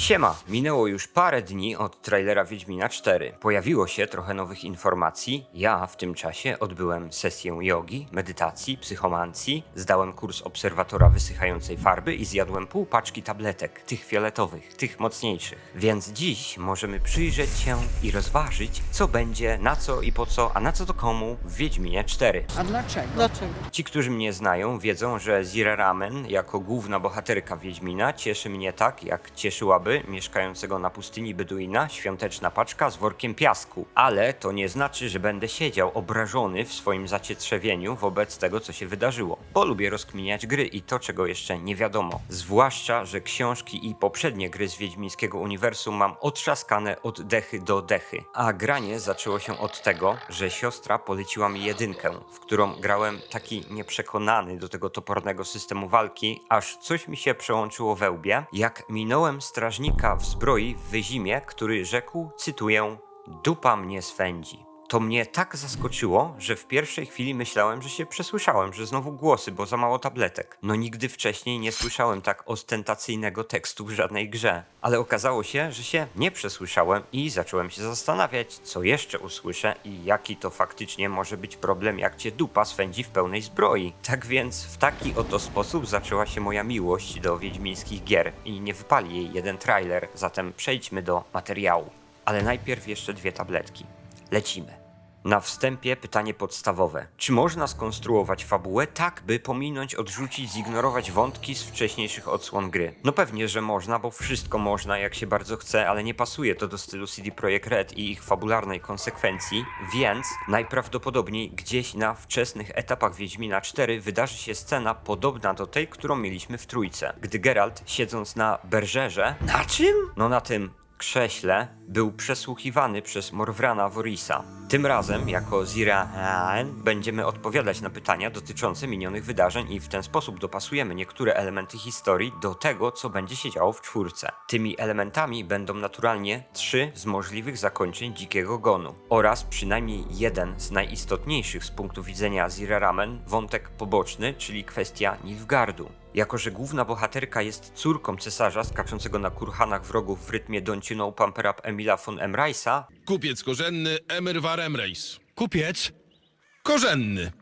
Siema, minęło już parę dni od trailera Wiedźmina 4. Pojawiło się trochę nowych informacji. Ja w tym czasie odbyłem sesję jogi, medytacji, psychomancji, zdałem kurs obserwatora wysychającej farby i zjadłem pół paczki tabletek, tych fioletowych, tych mocniejszych. Więc dziś możemy przyjrzeć się i rozważyć, co będzie, na co i po co, a na co to komu w Wiedźminie 4. A dlaczego? Dlaczego? Ci, którzy mnie znają, wiedzą, że Zira Ramen jako główna bohaterka Wiedźmina cieszy mnie tak, jak cieszyłaby mieszkającego na pustyni Beduina świąteczna paczka z workiem piasku. Ale to nie znaczy, że będę siedział obrażony w swoim zacietrzewieniu wobec tego, co się wydarzyło. Bo lubię rozkminiać gry i to, czego jeszcze nie wiadomo. Zwłaszcza, że książki i poprzednie gry z Wiedźmińskiego uniwersum mam otrzaskane od dechy do dechy. A granie zaczęło się od tego, że siostra poleciła mi jedynkę, w którą grałem taki nieprzekonany do tego topornego systemu walki, aż coś mi się przełączyło we łbie, jak minąłem strażnika w zbroi w wyzimie, który rzekł, cytuję, dupa mnie swędzi. To mnie tak zaskoczyło, że w pierwszej chwili myślałem, że się przesłyszałem, że znowu głosy, bo za mało tabletek. No nigdy wcześniej nie słyszałem tak ostentacyjnego tekstu w żadnej grze. Ale okazało się, że się nie przesłyszałem i zacząłem się zastanawiać, co jeszcze usłyszę i jaki to faktycznie może być problem, jak cię dupa swędzi w pełnej zbroi. Tak więc w taki oto sposób zaczęła się moja miłość do wiedźmińskich gier i nie wypali jej jeden trailer, zatem przejdźmy do materiału. Ale najpierw jeszcze dwie tabletki. Lecimy. Na wstępie pytanie podstawowe. Czy można skonstruować fabułę tak, by pominąć, odrzucić, zignorować wątki z wcześniejszych odsłon gry? No pewnie, że można, bo wszystko można jak się bardzo chce, ale nie pasuje to do stylu CD Projekt Red i ich fabularnej konsekwencji, więc najprawdopodobniej gdzieś na wczesnych etapach Wiedźmina 4 wydarzy się scena podobna do tej, którą mieliśmy w trójce, gdy Geralt siedząc na berżerze... Na czym? No na tym krześle był przesłuchiwany przez Morwrana Vorisa. Tym razem, jako Zira Haan, będziemy odpowiadać na pytania dotyczące minionych wydarzeń i w ten sposób dopasujemy niektóre elementy historii do tego, co będzie się działo w czwórce. Tymi elementami będą naturalnie trzy z możliwych zakończeń Dzikiego Gonu oraz przynajmniej jeden z najistotniejszych z punktu widzenia Zira Ramen wątek poboczny, czyli kwestia Nilfgardu. Jako, że główna bohaterka jest córką cesarza skaczącego na kurhanach wrogów w rytmie Don't You Know Pumper Up Emila von Emreisa, Kupiec korzenny Emir Emreis. Kupiec? Korzenny.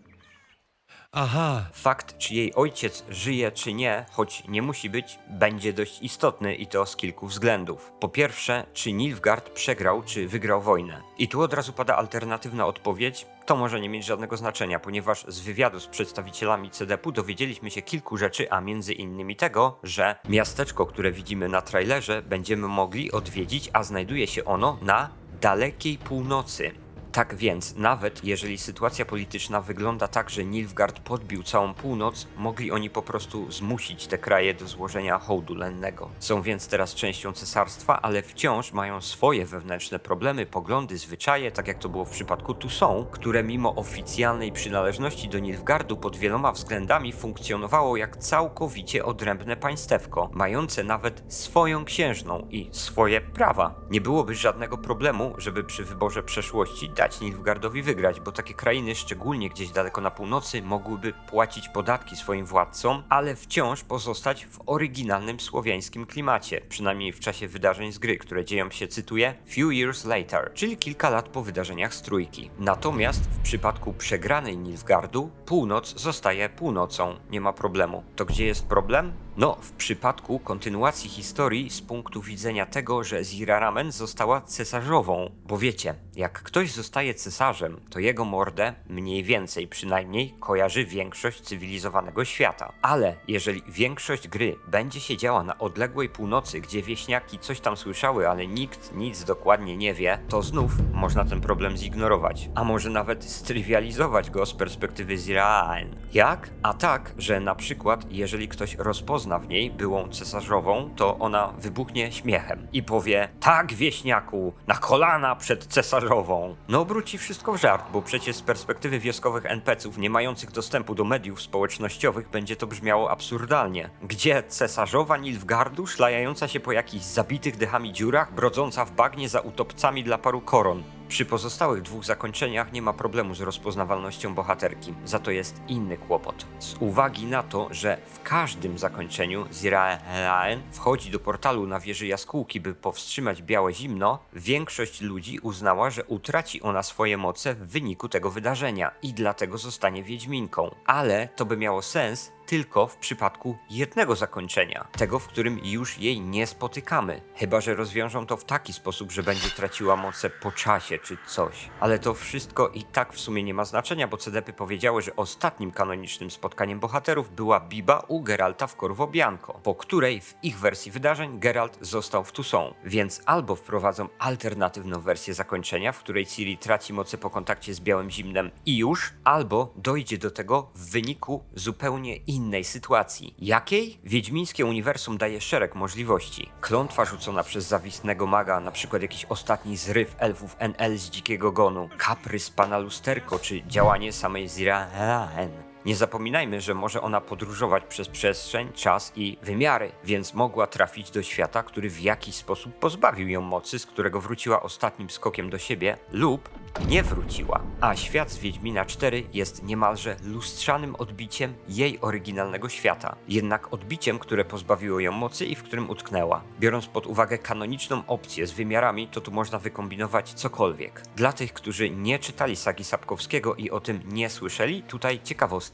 Aha, fakt, czy jej ojciec żyje czy nie, choć nie musi być, będzie dość istotny i to z kilku względów. Po pierwsze, czy Nilfgaard przegrał czy wygrał wojnę. I tu od razu pada alternatywna odpowiedź, to może nie mieć żadnego znaczenia, ponieważ z wywiadu z przedstawicielami CDP-u dowiedzieliśmy się kilku rzeczy, a między innymi tego, że miasteczko, które widzimy na trailerze, będziemy mogli odwiedzić, a znajduje się ono na dalekiej północy. Tak więc, nawet jeżeli sytuacja polityczna wygląda tak, że Nilfgaard podbił całą północ, mogli oni po prostu zmusić te kraje do złożenia hołdu lennego. Są więc teraz częścią cesarstwa, ale wciąż mają swoje wewnętrzne problemy, poglądy, zwyczaje, tak jak to było w przypadku Toussaint, które mimo oficjalnej przynależności do Nilfgaardu pod wieloma względami funkcjonowało jak całkowicie odrębne państewko, mające nawet swoją księżną i swoje prawa. Nie byłoby żadnego problemu, żeby przy wyborze przeszłości dać Nilfgaardowi wygrać, bo takie krainy, szczególnie gdzieś daleko na północy, mogłyby płacić podatki swoim władcom, ale wciąż pozostać w oryginalnym słowiańskim klimacie, przynajmniej w czasie wydarzeń z gry, które dzieją się, cytuję, few years later, czyli kilka lat po wydarzeniach z trójki. Natomiast w przypadku przegranej Nilfgaardu, północ zostaje północą, nie ma problemu. To gdzie jest problem? No, w przypadku kontynuacji historii z punktu widzenia tego, że Zira Ramen została cesarzową. Bo wiecie, jak ktoś zostaje cesarzem, to jego mordę, mniej więcej przynajmniej, kojarzy większość cywilizowanego świata. Ale jeżeli większość gry będzie się działa na odległej północy, gdzie wieśniaki coś tam słyszały, ale nikt nic dokładnie nie wie, to znów można ten problem zignorować. A może nawet strywializować go z perspektywy Ziraen. Jak? A tak, że na przykład jeżeli ktoś rozpozna w niej byłą cesarzową, to ona wybuchnie śmiechem i powie tak wieśniaku, na kolana przed cesarzową. No obróci wszystko w żart, bo przecież z perspektywy wioskowych NPC-ów nie mających dostępu do mediów społecznościowych będzie to brzmiało absurdalnie. Gdzie cesarzowa Nilfgardu szlajająca się po jakichś zabitych dechami dziurach, brodząca w bagnie za utopcami dla paru koron. Przy pozostałych dwóch zakończeniach nie ma problemu z rozpoznawalnością bohaterki, za to jest inny kłopot. Z uwagi na to, że w każdym zakończeniu Ziraen wchodzi do portalu na wieży jaskółki, by powstrzymać białe zimno, większość ludzi uznała, że utraci ona swoje moce w wyniku tego wydarzenia i dlatego zostanie Wiedźminką. Ale to by miało sens tylko w przypadku jednego zakończenia, tego, w którym już jej nie spotykamy. Chyba, że rozwiążą to w taki sposób, że będzie traciła moce po czasie czy coś. Ale to wszystko i tak w sumie nie ma znaczenia, bo CDP powiedziały, że ostatnim kanonicznym spotkaniem bohaterów była Biba u Geralta w Corvo Bianco, po której w ich wersji wydarzeń Geralt został w Toussaint. Więc albo wprowadzą alternatywną wersję zakończenia, w której Ciri traci moce po kontakcie z Białym Zimnem i już, albo dojdzie do tego w wyniku zupełnie innej sytuacji. Jakiej? Wiedźmińskie uniwersum daje szereg możliwości. Klątwa rzucona przez zawistnego maga, na przykład jakiś ostatni zryw elfów NL z dzikiego gonu, kaprys pana lusterko, czy działanie samej Ziraen. Nie zapominajmy, że może ona podróżować przez przestrzeń, czas i wymiary, więc mogła trafić do świata, który w jakiś sposób pozbawił ją mocy, z którego wróciła ostatnim skokiem do siebie, lub nie wróciła. A świat z Wiedźmina 4 jest niemalże lustrzanym odbiciem jej oryginalnego świata, jednak odbiciem, które pozbawiło ją mocy i w którym utknęła. Biorąc pod uwagę kanoniczną opcję z wymiarami, to tu można wykombinować cokolwiek. Dla tych, którzy nie czytali sagi Sapkowskiego i o tym nie słyszeli, tutaj ciekawostka.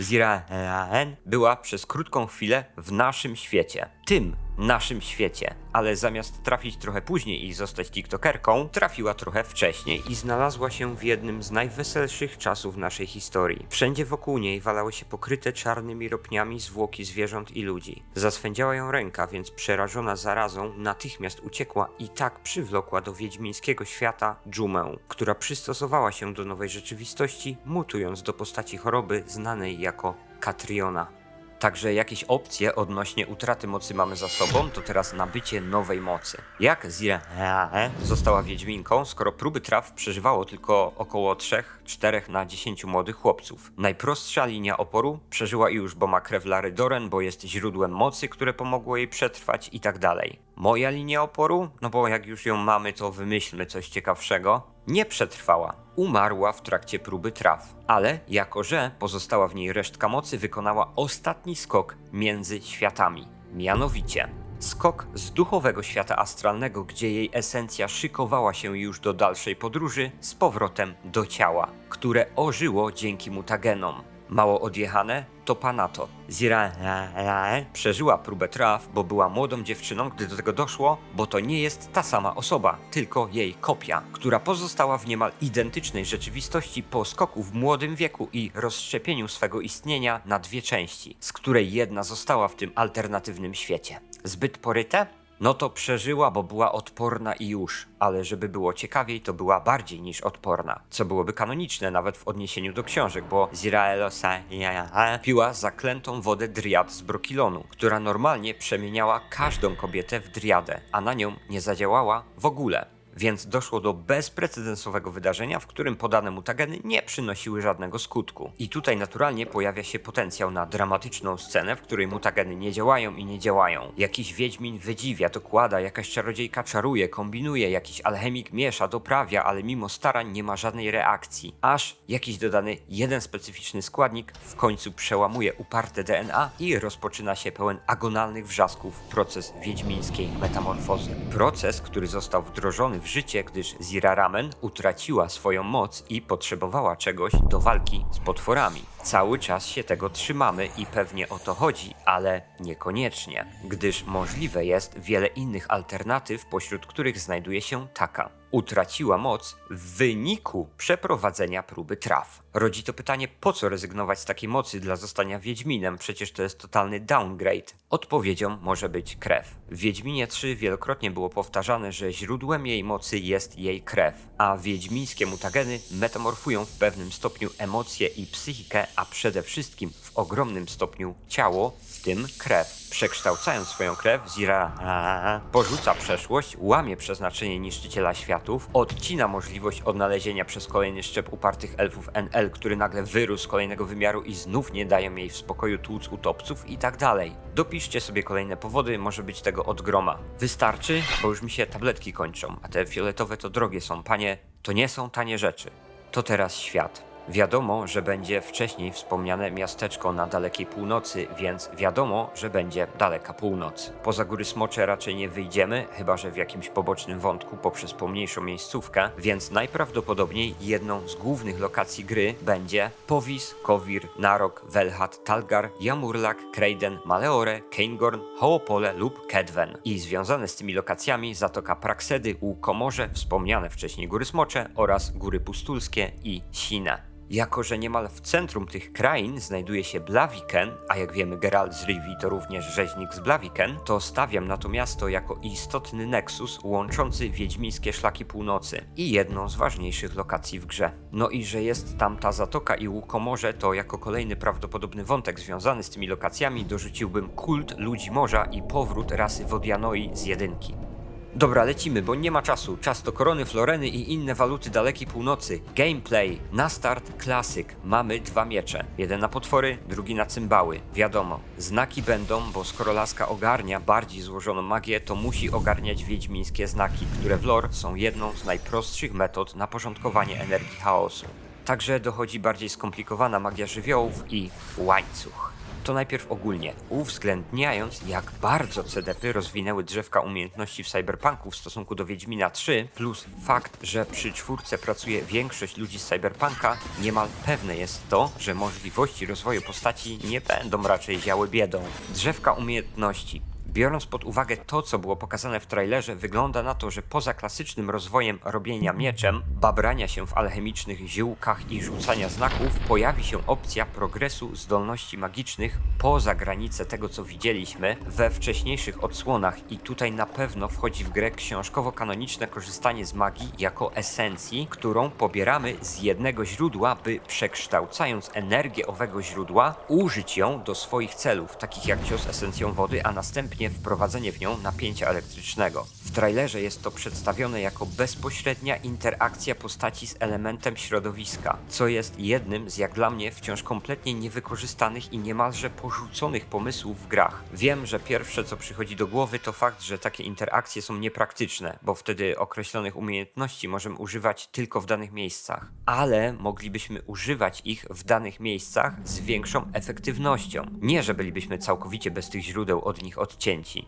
Ziraen była przez krótką chwilę w naszym świecie. Tym naszym świecie. Ale zamiast trafić trochę później i zostać TikTokerką, trafiła trochę wcześniej i znalazła się w jednym z najweselszych czasów naszej historii. Wszędzie wokół niej walały się pokryte czarnymi ropniami zwłoki zwierząt i ludzi. Zaswędziała ją ręka, więc przerażona zarazą natychmiast uciekła i tak przywlokła do wiedźmińskiego świata dżumę, która przystosowała się do nowej rzeczywistości, mutując do postaci choroby znanej jako Katriona. Także jakieś opcje odnośnie utraty mocy mamy za sobą, to teraz nabycie nowej mocy. Jak Zirae została Wiedźminką, skoro próby traw przeżywało tylko około 3-4 na 10 młodych chłopców? Najprostsza linia oporu przeżyła już, bo ma krew Lary Doren, bo jest źródłem mocy, które pomogło jej przetrwać i tak dalej. Moja linia oporu? No bo jak już ją mamy, to wymyślmy coś ciekawszego. Nie przetrwała. Umarła w trakcie próby traw, ale jako że pozostała w niej resztka mocy, wykonała ostatni skok między światami. Mianowicie skok z duchowego świata astralnego, gdzie jej esencja szykowała się już do dalszej podróży, z powrotem do ciała, które ożyło dzięki mutagenom. Mało odjechane, to panato. Zirae przeżyła próbę traw, bo była młodą dziewczyną, gdy do tego doszło, bo to nie jest ta sama osoba, tylko jej kopia, która pozostała w niemal identycznej rzeczywistości po skoku w młodym wieku i rozszczepieniu swego istnienia na dwie części, z której jedna została w tym alternatywnym świecie. Zbyt poryte? No to przeżyła, bo była odporna i już, ale żeby było ciekawiej, to była bardziej niż odporna, co byłoby kanoniczne nawet w odniesieniu do książek, bo Ziraelosa piła zaklętą wodę driad z Brokilonu, która normalnie przemieniała każdą kobietę w driadę, a na nią nie zadziałała w ogóle. Więc doszło do bezprecedensowego wydarzenia, w którym podane mutageny nie przynosiły żadnego skutku. I tutaj naturalnie pojawia się potencjał na dramatyczną scenę, w której mutageny nie działają i nie działają. Jakiś wiedźmin wydziwia, dokłada, jakaś czarodziejka czaruje, kombinuje, jakiś alchemik miesza, doprawia, ale mimo starań nie ma żadnej reakcji. Aż jakiś dodany jeden specyficzny składnik w końcu przełamuje uparte DNA i rozpoczyna się pełen agonalnych wrzasków proces wiedźmińskiej metamorfozy. Proces, który został wdrożony w życie, gdyż Zira Ramen utraciła swoją moc i potrzebowała czegoś do walki z potworami. Cały czas się tego trzymamy i pewnie o to chodzi, ale niekoniecznie, gdyż możliwe jest wiele innych alternatyw, pośród których znajduje się taka. Utraciła moc w wyniku przeprowadzenia próby traw. Rodzi to pytanie, po co rezygnować z takiej mocy dla zostania Wiedźminem? Przecież to jest totalny downgrade. Odpowiedzią może być krew. W Wiedźminie 3 wielokrotnie było powtarzane, że źródłem jej mocy jest jej krew, a wiedźmińskie mutageny metamorfują w pewnym stopniu emocje i psychikę, a przede wszystkim w ogromnym stopniu ciało, w tym krew. Przekształcając swoją krew, Zira porzuca przeszłość, łamie przeznaczenie niszczyciela światów, odcina możliwość odnalezienia przez kolejny szczep upartych elfów NL Hel, który nagle wyrósł z kolejnego wymiaru i znów nie dają jej w spokoju tłuc utopców i tak dalej. Dopiszcie sobie kolejne powody, może być tego od groma. Wystarczy, bo już mi się tabletki kończą, a te fioletowe to drogie są, panie, to nie są tanie rzeczy. To teraz świat. Wiadomo, że będzie wcześniej wspomniane miasteczko na dalekiej północy, więc wiadomo, że będzie daleka północ. Poza góry Smocze raczej nie wyjdziemy, chyba że w jakimś pobocznym wątku poprzez pomniejszą miejscówkę, więc najprawdopodobniej jedną z głównych lokacji gry będzie Powis, Kowir, Narok, Velhat, Talgar, Jamurlak, Kreiden, Maleore, Keingorn, Hoopole lub Kedwen. I związane z tymi lokacjami Zatoka Praksedy, Łukomorze, wspomniane wcześniej góry Smocze oraz góry Pustulskie i Sine. Jako, że niemal w centrum tych krain znajduje się Blaviken, a jak wiemy Geralt z Rivii to również rzeźnik z Blaviken, to stawiam na to miasto jako istotny neksus łączący wiedźmińskie szlaki północy i jedną z ważniejszych lokacji w grze. No i że jest tam ta zatoka i łukomorze, to jako kolejny prawdopodobny wątek związany z tymi lokacjami dorzuciłbym kult ludzi morza i powrót rasy Wodianoi z jedynki. Dobra, lecimy, bo nie ma czasu. Czas to korony, floreny i inne waluty dalekiej północy. Gameplay. Na start klasyk. Mamy dwa miecze. Jeden na potwory, drugi na cymbały. Wiadomo, znaki będą, bo skoro laska ogarnia bardziej złożoną magię, to musi ogarniać wiedźmińskie znaki, które w lore są jedną z najprostszych metod na porządkowanie energii chaosu. Także dochodzi bardziej skomplikowana magia żywiołów i łańcuch. To najpierw ogólnie, uwzględniając jak bardzo CDP rozwinęły drzewka umiejętności w Cyberpunku w stosunku do Wiedźmina 3, plus fakt, że przy czwórce pracuje większość ludzi z Cyberpunka, niemal pewne jest to, że możliwości rozwoju postaci nie będą raczej ziały biedą. Drzewka umiejętności, Biorąc pod uwagę to, co było pokazane w trailerze, wygląda na to, że poza klasycznym rozwojem robienia mieczem, babrania się w alchemicznych ziółkach i rzucania znaków, pojawi się opcja progresu zdolności magicznych poza granice tego, co widzieliśmy we wcześniejszych odsłonach. I tutaj na pewno wchodzi w grę książkowo-kanoniczne korzystanie z magii jako esencji, którą pobieramy z jednego źródła, by przekształcając energię owego źródła, użyć ją do swoich celów, takich jak cios esencją wody, a następnie wprowadzenie w nią napięcia elektrycznego. W trailerze jest to przedstawione jako bezpośrednia interakcja postaci z elementem środowiska, co jest jednym z jak dla mnie wciąż kompletnie niewykorzystanych i niemalże porzuconych pomysłów w grach. Wiem, że pierwsze co przychodzi do głowy to fakt, że takie interakcje są niepraktyczne, bo wtedy określonych umiejętności możemy używać tylko w danych miejscach, ale moglibyśmy używać ich w danych miejscach z większą efektywnością. Nie, że bylibyśmy całkowicie bez tych źródeł od nich odcięci.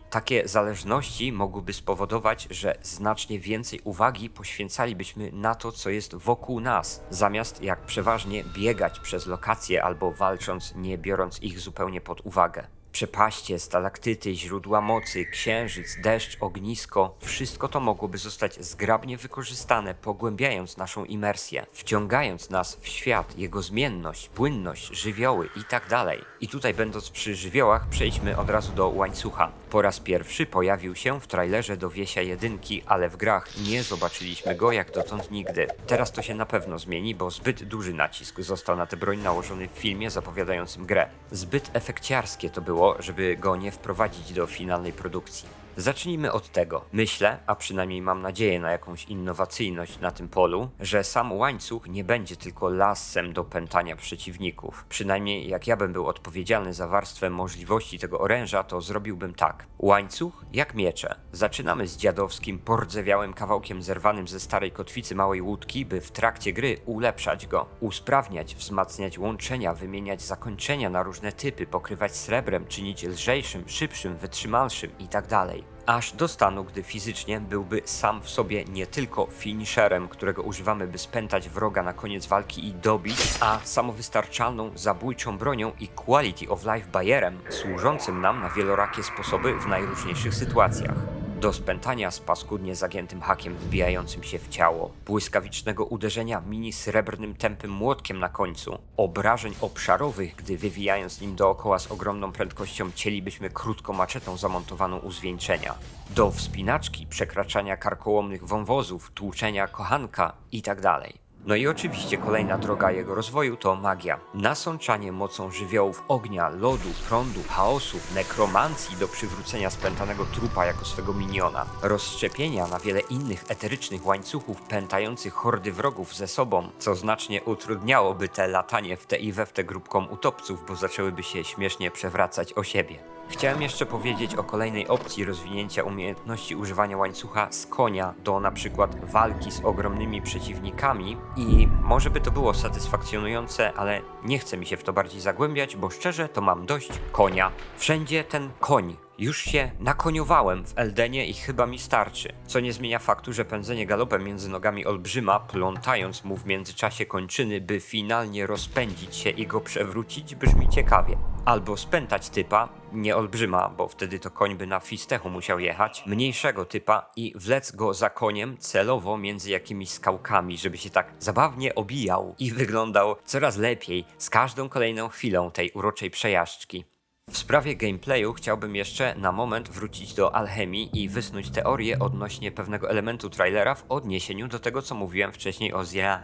Takie zależności mogłyby spowodować, że znacznie więcej uwagi poświęcalibyśmy na to, co jest wokół nas, zamiast jak przeważnie biegać przez lokacje albo walcząc, nie biorąc ich zupełnie pod uwagę. Przepaście, stalaktyty, źródła mocy, księżyc, deszcz, ognisko wszystko to mogłoby zostać zgrabnie wykorzystane, pogłębiając naszą imersję, wciągając nas w świat, jego zmienność, płynność, żywioły itd. I tutaj będąc przy żywiołach, przejdźmy od razu do łańcucha. Po raz pierwszy pojawił się w trailerze do Wiesia jedynki, ale w grach nie zobaczyliśmy go jak dotąd nigdy. Teraz to się na pewno zmieni, bo zbyt duży nacisk został na tę broń nałożony w filmie zapowiadającym grę. Zbyt efekciarskie to było, żeby go nie wprowadzić do finalnej produkcji. Zacznijmy od tego. Myślę, a przynajmniej mam nadzieję na jakąś innowacyjność na tym polu, że sam łańcuch nie będzie tylko lasem do pętania przeciwników. Przynajmniej jak ja bym był odpowiedzialny za warstwę możliwości tego oręża, to zrobiłbym tak. Łańcuch jak miecze. Zaczynamy z dziadowskim, pordzewiałym kawałkiem zerwanym ze starej kotwicy małej łódki, by w trakcie gry ulepszać go, usprawniać, wzmacniać łączenia, wymieniać zakończenia na różne typy, pokrywać srebrem, czynić lżejszym, szybszym, wytrzymalszym itd aż do stanu, gdy fizycznie byłby sam w sobie nie tylko finisherem, którego używamy, by spętać wroga na koniec walki i dobić, a samowystarczalną, zabójczą bronią i quality of life barierem, służącym nam na wielorakie sposoby w najróżniejszych sytuacjach. Do spętania z paskudnie zagiętym hakiem wbijającym się w ciało, błyskawicznego uderzenia mini srebrnym tępym młotkiem na końcu, obrażeń obszarowych, gdy wywijając nim dookoła z ogromną prędkością cielibyśmy krótką maczetą zamontowaną u zwieńczenia, do wspinaczki, przekraczania karkołomnych wąwozów, tłuczenia kochanka itd. No i oczywiście kolejna droga jego rozwoju to magia. Nasączanie mocą żywiołów ognia, lodu, prądu, chaosu, nekromancji do przywrócenia spętanego trupa jako swego miniona. Rozszczepienia na wiele innych eterycznych łańcuchów pętających hordy wrogów ze sobą, co znacznie utrudniałoby te latanie w te i we w te grupkom utopców, bo zaczęłyby się śmiesznie przewracać o siebie. Chciałem jeszcze powiedzieć o kolejnej opcji rozwinięcia umiejętności używania łańcucha z konia do na przykład walki z ogromnymi przeciwnikami i może by to było satysfakcjonujące, ale nie chcę mi się w to bardziej zagłębiać, bo szczerze to mam dość konia. Wszędzie ten koń. Już się nakoniowałem w Eldenie i chyba mi starczy. Co nie zmienia faktu, że pędzenie galopem między nogami olbrzyma, plątając mu w międzyczasie kończyny, by finalnie rozpędzić się i go przewrócić, brzmi ciekawie. Albo spętać typa, nie olbrzyma, bo wtedy to koń by na fistechu musiał jechać, mniejszego typa i wlec go za koniem celowo między jakimiś skałkami, żeby się tak zabawnie obijał i wyglądał coraz lepiej z każdą kolejną chwilą tej uroczej przejażdżki. W sprawie gameplayu chciałbym jeszcze na moment wrócić do alchemii i wysnuć teorię odnośnie pewnego elementu trailera w odniesieniu do tego, co mówiłem wcześniej o Zia.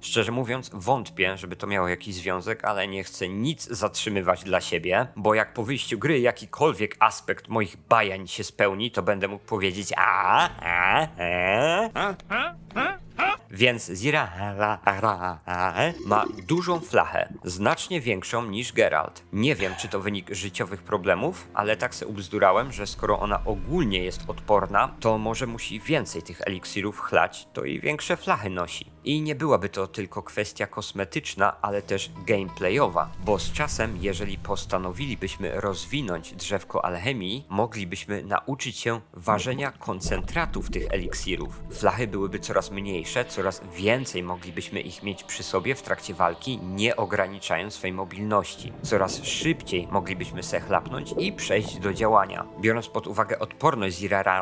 Szczerze mówiąc, wątpię, żeby to miało jakiś związek, ale nie chcę nic zatrzymywać dla siebie, bo jak po wyjściu gry jakikolwiek aspekt moich bajań się spełni, to będę mógł powiedzieć a, a, e. Więc Zira ma dużą flachę, znacznie większą niż Geralt. Nie wiem, czy to wynik życiowych problemów, ale tak se ubzdurałem, że skoro ona ogólnie jest odporna, to może musi więcej tych eliksirów chlać, to i większe flachy nosi. I nie byłaby to tylko kwestia kosmetyczna, ale też gameplayowa, bo z czasem, jeżeli postanowilibyśmy rozwinąć drzewko alchemii, moglibyśmy nauczyć się ważenia koncentratów tych eliksirów. Flachy byłyby coraz mniejsze, coraz więcej moglibyśmy ich mieć przy sobie w trakcie walki, nie ograniczając swojej mobilności. Coraz szybciej moglibyśmy se chlapnąć i przejść do działania. Biorąc pod uwagę odporność Ziraramen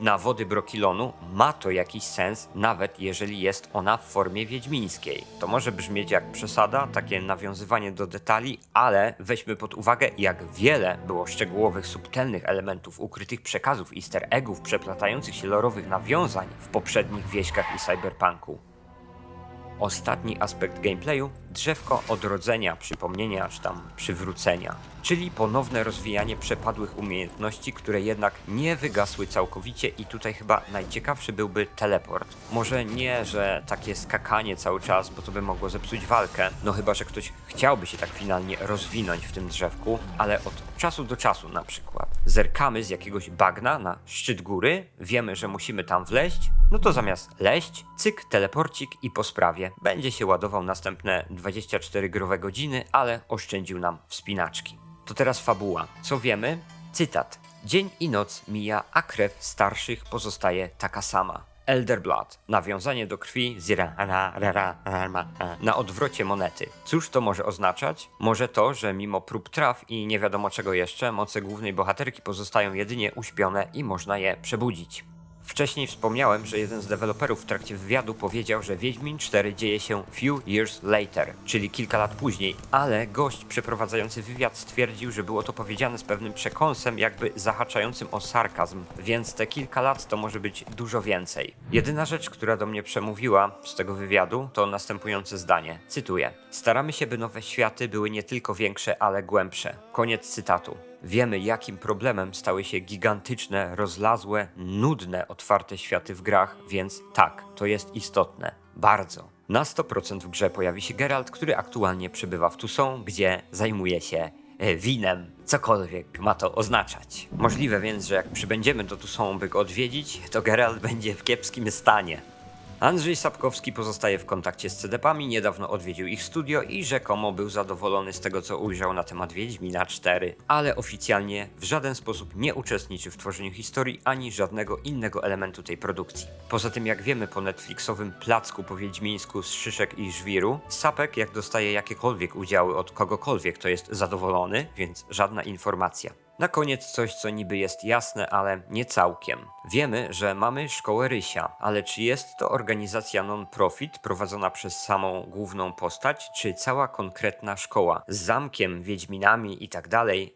na wody brokilonu, ma to jakiś sens, nawet jeżeli jest ona w formie wiedźmińskiej. To może brzmieć jak przesada, takie nawiązywanie do detali, ale weźmy pod uwagę, jak wiele było szczegółowych, subtelnych elementów, ukrytych przekazów, easter eggów, przeplatających się lorowych nawiązań w poprzednich wieśkach i cyberpunku. Ostatni aspekt gameplayu drzewko odrodzenia, przypomnienia czy tam przywrócenia, czyli ponowne rozwijanie przepadłych umiejętności, które jednak nie wygasły całkowicie i tutaj chyba najciekawszy byłby teleport. Może nie, że takie skakanie cały czas, bo to by mogło zepsuć walkę, no chyba, że ktoś chciałby się tak finalnie rozwinąć w tym drzewku, ale od czasu do czasu na przykład zerkamy z jakiegoś bagna na szczyt góry, wiemy, że musimy tam wleźć, no to zamiast leść, cyk, teleporcik i po sprawie. Będzie się ładował następne 24 growe godziny, ale oszczędził nam wspinaczki. To teraz fabuła. Co wiemy? Cytat. Dzień i noc mija, a krew starszych pozostaje taka sama. Elder Blood. Nawiązanie do krwi zira na odwrocie monety. Cóż to może oznaczać? Może to, że mimo prób traw i nie wiadomo czego jeszcze, moce głównej bohaterki pozostają jedynie uśpione i można je przebudzić. Wcześniej wspomniałem, że jeden z deweloperów w trakcie wywiadu powiedział, że Wiedźmin 4 dzieje się few years later, czyli kilka lat później, ale gość przeprowadzający wywiad stwierdził, że było to powiedziane z pewnym przekąsem, jakby zahaczającym o sarkazm, więc te kilka lat to może być dużo więcej. Jedyna rzecz, która do mnie przemówiła z tego wywiadu, to następujące zdanie. Cytuję: Staramy się, by nowe światy były nie tylko większe, ale głębsze. Koniec cytatu. Wiemy, jakim problemem stały się gigantyczne, rozlazłe, nudne, otwarte światy w grach, więc tak, to jest istotne. Bardzo. Na 100% w grze pojawi się Geralt, który aktualnie przebywa w Toussaint, gdzie zajmuje się e, winem. Cokolwiek ma to oznaczać. Możliwe więc, że jak przybędziemy do Toussaint, by go odwiedzić, to Geralt będzie w kiepskim stanie. Andrzej Sapkowski pozostaje w kontakcie z CDP-ami, niedawno odwiedził ich studio i rzekomo był zadowolony z tego, co ujrzał na temat Wiedźmina 4, ale oficjalnie w żaden sposób nie uczestniczy w tworzeniu historii ani żadnego innego elementu tej produkcji. Poza tym, jak wiemy po Netflixowym placku po wiedźmińsku z Szyszek i Żwiru, Sapek jak dostaje jakiekolwiek udziały od kogokolwiek, to jest zadowolony, więc żadna informacja. Na koniec coś, co niby jest jasne, ale nie całkiem. Wiemy, że mamy szkołę Rysia, ale czy jest to organizacja non-profit prowadzona przez samą główną postać, czy cała konkretna szkoła z zamkiem, wiedźminami i tak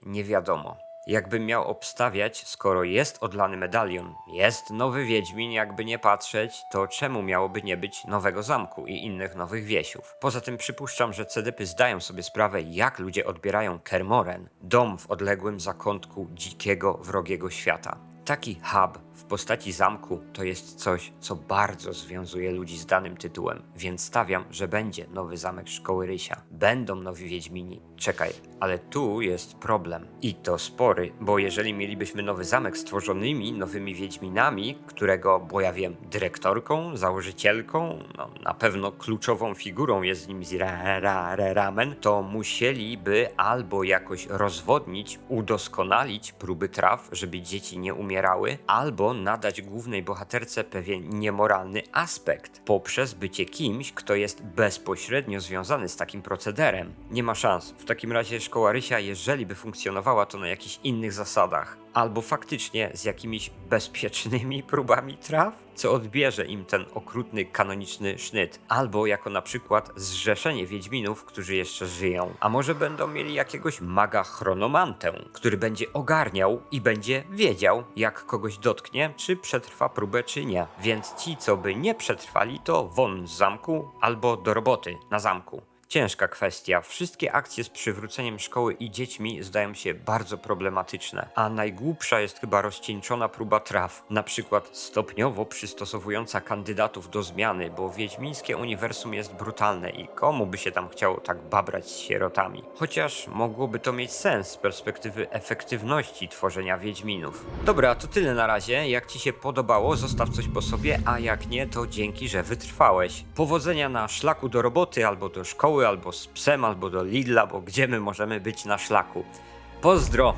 nie wiadomo. Jakbym miał obstawiać, skoro jest odlany medalion, jest nowy Wiedźmin, jakby nie patrzeć, to czemu miałoby nie być nowego zamku i innych nowych wiesiów? Poza tym przypuszczam, że cedypy zdają sobie sprawę, jak ludzie odbierają Kermoren, dom w odległym zakątku dzikiego, wrogiego świata. Taki hub w postaci zamku to jest coś, co bardzo związuje ludzi z danym tytułem, więc stawiam, że będzie nowy zamek Szkoły Rysia. Będą nowi Wiedźmini. Czekaj, ale tu jest problem. I to spory, bo jeżeli mielibyśmy nowy zamek stworzonymi nowymi Wiedźminami, którego, bo ja wiem, dyrektorką, założycielką, no na pewno kluczową figurą jest nim Ziraramen, to musieliby albo jakoś rozwodnić, udoskonalić próby traw, żeby dzieci nie umierały, albo nadać głównej bohaterce pewien niemoralny aspekt poprzez bycie kimś, kto jest bezpośrednio związany z takim procederem. Nie ma szans. W takim razie szkoła Rysia, jeżeli by funkcjonowała, to na jakichś innych zasadach. Albo faktycznie z jakimiś bezpiecznymi próbami traw, co odbierze im ten okrutny kanoniczny sznyt. Albo jako na przykład zrzeszenie Wiedźminów, którzy jeszcze żyją. A może będą mieli jakiegoś maga chronomantę, który będzie ogarniał i będzie wiedział, jak kogoś dotknie, czy przetrwa próbę, czy nie. Więc ci, co by nie przetrwali, to won z zamku albo do roboty na zamku. Ciężka kwestia. Wszystkie akcje z przywróceniem szkoły i dziećmi zdają się bardzo problematyczne, a najgłupsza jest chyba rozcieńczona próba traw, na przykład stopniowo przystosowująca kandydatów do zmiany, bo wiedźmińskie uniwersum jest brutalne i komu by się tam chciało tak babrać z sierotami. Chociaż mogłoby to mieć sens z perspektywy efektywności tworzenia wiedźminów. Dobra, to tyle na razie. Jak ci się podobało, zostaw coś po sobie, a jak nie, to dzięki, że wytrwałeś. Powodzenia na szlaku do roboty albo do szkoły, albo z psem, albo do Lidla, bo gdzie my możemy być na szlaku. Pozdro!